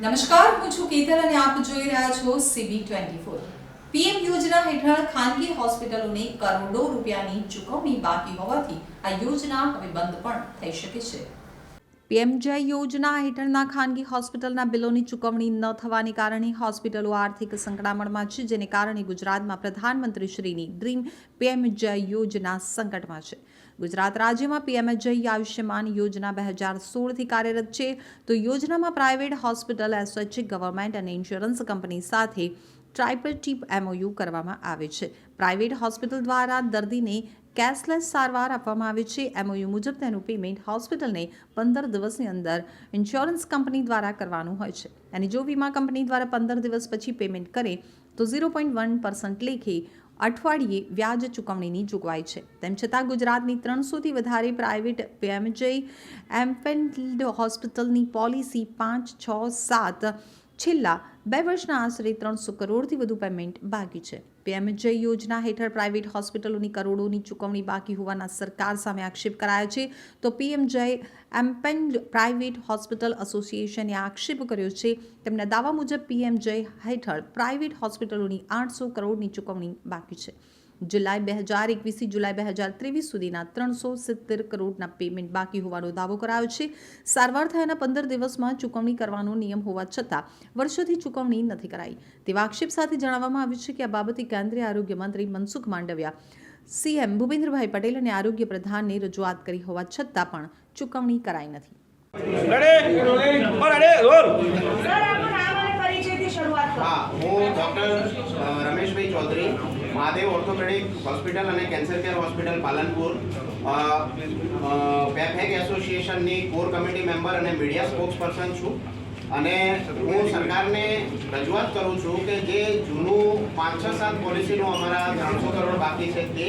નમસ્કાર, હું છું કેતલ અને આપ જોઈ રહ્યા છો સીબી ટ્વેન્ટી ફોર પીએમ યોજના હેઠળ ખાનગી હોસ્પિટલોને કરોડો રૂપિયાની ચૂકવણી બાકી હોવાથી આ યોજના હવે બંધ પણ થઈ શકે છે. પીએમજય યોજના હેઠળના ખાનગી હોસ્પિટલના બિલોની ચૂકવણી ન થવાને કારણે હોસ્પિટલો આર્થિક સંકળામણમાં છે, જેને કારણે ગુજરાતમાં પ્રધાનમંત્રીશ્રીની ડ્રીમ પીએમજય યોજના સંકટમાં છે. ગુજરાત રાજ્યમાં પીએમજય આયુષ્યમાન યોજના બે હજાર સોળથી કાર્યરત છે. તો યોજનામાં પ્રાઇવેટ હોસ્પિટલ એસોચ ગવર્મેન્ટ અને ઇન્સ્યોરન્સ કંપની સાથે ટ્રાઇપલટીપ એમઓયુ કરવામાં આવે છે. પ્રાઇવેટ હોસ્પિટલ દ્વારા દર્દીને કેશલેસ સારવાર આપવામાં આવે છે. એમઓયુ મુજબ તેનું પેમેન્ટ હોસ્પિટલને પંદર દિવસની અંદર ઇન્સ્યોરન્સ કંપની દ્વારા કરવાનું હોય છે. અને જો વીમા કંપની દ્વારા પંદર દિવસ પછી પેમેન્ટ કરે, તો ઝીરો પોઈન્ટ વન પર્સન્ટ લેખે અઠવાડિયે વ્યાજ ચૂકવણીની જોગવાઈ છે. તેમ છતાં ગુજરાતની ત્રણસોથી વધારે પ્રાઇવેટ પીએમજે એમ્પેન્ડ હોસ્પિટલની પોલિસી પાંચ, છ, સાત છેલ્લા બે વર્ષના આશરે ત્રણસો કરોડથી વધુ પેમેન્ટ બાકી છે. પીએમજય યોજના હેઠળ પ્રાઇવેટ હોસ્પિટલોની કરોડોની ચૂકવણી બાકી હોવાના સરકાર સામે આક્ષેપ કરાયો છે. તો પીએમજય એમ્પેન પ્રાઇવેટ હોસ્પિટલ એસોસિએશને આક્ષેપ કર્યો છે. તેમના દાવા મુજબ પીએમજય હેઠળ પ્રાઇવેટ હોસ્પિટલોની આઠસો કરોડની ચૂકવણી બાકી છે. જુલાઈ બે હજાર એકવીસથી જુલાઈ બે હજાર ત્રેવીસ સુધીના ત્રણસો સિત્તેર કરોડના પેમેન્ટ બાકી હોવાનો દાવો કરાયો છે. સારવાર થયાના પંદર દિવસમાં ચૂકવણી કરવાનો નિયમ હોવા છતાં વર્ષોથી ચૂકવણી નથી કરાઈ. તેવા આક્ષેપ સાથે જણાવવામાં આવ્યું છે કે આ બાબતે કેન્દ્રીય આરોગ્ય મંત્રી મનસુખ માંડવિયા, સીએમ ભૂપેન્દ્રભાઈ પટેલ અને આરોગ્ય પ્રધાનને રજૂઆત કરી હોવા છતાં પણ ચૂકવણી કરાઈ નથી. હા, હું doctor Rameshbhai Chaudhary, Mahadev orthopaedic hospital અને કેન્સર કેર હોસ્પિટલ પાલનપુર. પેફેક એસોસિએશનની કોર કમિટી મેમ્બર અને મીડિયા સ્પોક્સ પર્સન છું. અને હું સરકારને રજૂઆત કરું છું કે જે જૂનું પાંચ છ સાત પોલિસીનું અમારા ત્રણસો કરોડ બાકી છે તે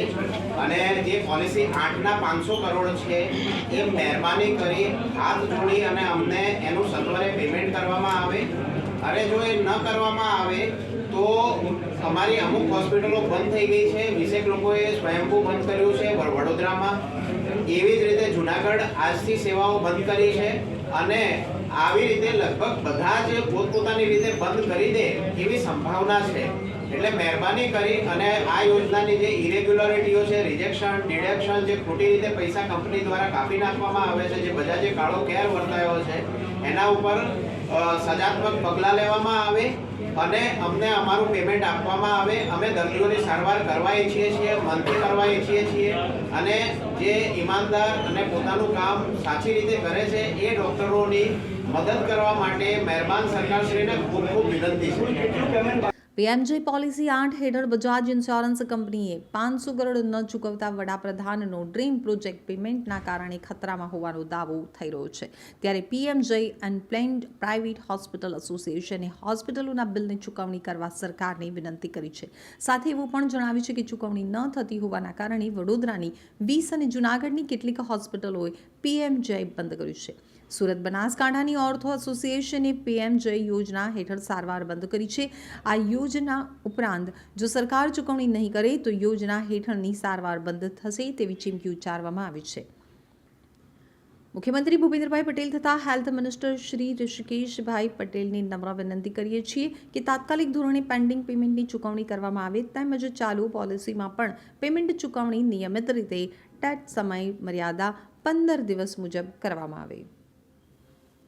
અને જે પોલિસી આઠના પાંચસો કરોડ છે, એ મહેરબાની કરી હાથ જોડી અને અમને એનું સત્વરે પેમેન્ટ કરવામાં આવે. અરે જો એ ન કરવામાં આવે, તો અમારી અમુક હોસ્પિટલો બંધ થઈ ગઈ છે. વીસેક લોકોએ સ્વયંભૂ બંધ કર્યું છે વડ- વડોદરામાં. એવી જ રીતે જુનાગઢ આજથી સેવાઓ બંધ કરી છે અને આવી રીતે લગભગ બધા જ પોતપોતાની રીતે બંધ કરી દે એવી સંભાવના છે. એટલે મહેરબાની કરી અને આ યોજનાની જે ઇરેગ્યુલરિટીઓ છે રિજેક્શન ડિડક્શન જે ખોટી રીતે પૈસા કંપની દ્વારા કાપી નાખવામાં આવે છે, જે બધા જે કાળો કેર વર્તાયો છે, એના ઉપર સજાત્મક પગલાં લેવામાં આવે અને અમને અમારું પેમેન્ટ આપવામાં આવે. અમે દર્દીઓની સારવાર કરવા ઈચ્છીએ છીએ મનથી કરવા ઈચ્છીએ છીએ અને જે ઈમાનદાર અને પોતાનું કામ સાચી રીતે કરે છે, એ ડૉક્ટરોની મદદ કરવા માટે મહેરબાન સરકારશ્રીને ખૂબ ખૂબ વિનંતી છે. પીએમજે પોલિસી આઠ હેઠળ બજાજ ઇન્સ્યોરન્સ કંપનીએ પાંચસો કરોડ ન ચૂકવતા વડાપ્રધાનનો ડ્રીમ પ્રોજેક્ટ પેમેન્ટના કારણે ખતરામાં હોવાનો દાવો થઈ રહ્યો છે. ત્યારે PMJ and planned private hospital એસોસિએશને હોસ્પિટલોના બિલની ચૂકવણી કરવા સરકારને વિનંતી કરી છે. સાથે એવું પણ જણાવ્યું છે કે ચૂકવણી ન થતી હોવાના કારણે વડોદરાની વીસ અને જૂનાગઢની કેટલીક હોસ્પિટલોએ પીએમજે બંધ કર્યું છે. સુરત બનાસકાંઠાની ઓર્થો એસોસિએશને પીએમજય યોજના હેઠળ સારવાર બંધ કરી છે. આ યોજના ઉપરાંત જો સરકાર ચૂકવણી નહીં કરે તો યોજના હેઠળની સારવાર બંધ થશે તેવી ચીમકી ઉચ્ચારવામાં આવી છે. મુખ્યમંત્રી ભૂપેન્દ્રભાઈ પટેલ તથા હેલ્થ મિનિસ્ટર શ્રી ઋષિકેશભાઈ પટેલની નમ્ર વિનંતી કરીએ છીએ કે તાત્કાલિક ધોરણે પેન્ડિંગ પેમેન્ટની ચૂકવણી કરવામાં આવે તેમજ ચાલુ પોલિસીમાં પણ પેમેન્ટ ચૂકવણી નિયમિત રીતે ટેટ સમય મર્યાદા પંદર દિવસ મુજબ કરવામાં આવે.